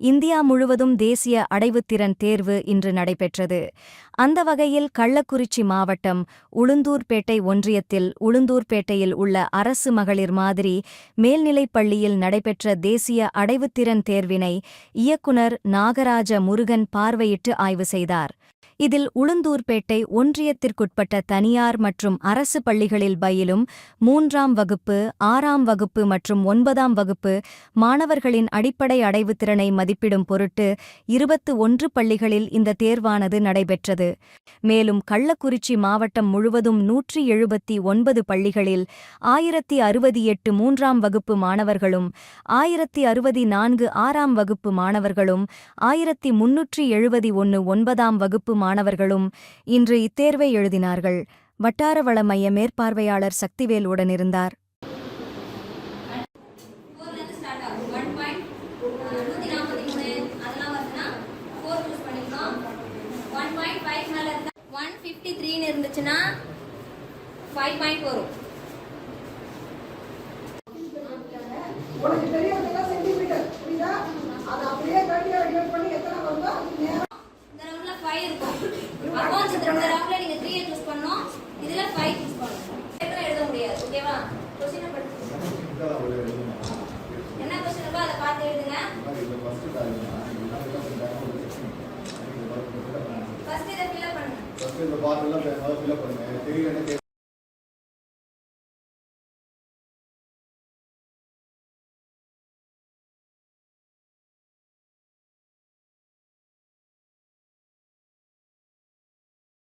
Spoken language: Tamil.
இந்தியா முழுவதும் தேசிய அடைவுத்திறன் தேர்வு இன்று நடைபெற்றது. அந்த வகையில் கள்ளக்குறிச்சி மாவட்டம் உளுந்தூர்பேட்டை ஒன்றியத்தில் உளுந்தூர்பேட்டையில் உள்ள அரசு மகளிர் மாதிரி மேல்நிலைப் பள்ளியில் நடைபெற்ற தேசிய அடைவுத்திறன் தேர்வினை இயக்குனர் நாகராஜ முருகன் பார்வையிட்டு ஆய்வு செய்தார். இதில் உளுந்தூர்பேட்டை ஒன்றியத்திற்குட்பட்ட தனியார் மற்றும் அரசு பள்ளிகளில் பயிலும் மூன்றாம் வகுப்பு ஆறாம் வகுப்பு மற்றும் ஒன்பதாம் வகுப்பு மாணவர்களின் அடிப்படை அடைவுத்திறனை மதிப்பிடும் பொருட்டு இருபத்து ஒன்று பள்ளிகளில் இந்த தேர்வானது நடைபெற்றது. மேலும் கள்ளக்குறிச்சி மாவட்டம் முழுவதும் நூற்றி எழுபத்தி ஒன்பது பள்ளிகளில் ஆயிரத்தி அறுபது எட்டு மூன்றாம் வகுப்பு மாணவர்களும் ஆயிரத்தி அறுபத்தி நான்கு ஆறாம் வகுப்பு மாணவர்களும் ஆயிரத்தி முன்னூற்றி எழுபதி ஒன்று ஒன்பதாம் வகுப்பு மாணவர்களும் இன்று இத்தேர்வை எழுதினார்கள். வட்டார வள மைய மேற்பார்வையாளர் சக்திவேல் உடனிருந்தார் ஒன் ஃபிஃப்டி த்ரீன்னு இருந்துச்சுன்னா ஃபைவ் பாயிண்ட் வரும். ஃபர்ஸ்ட் இதை ஃபில்அப் பண்ணுங்க. ஃபர்ஸ்ட் இந்த பார்ட் எல்லாம் ஃபில்அப் பண்ணுங்க. தெரியலன்னு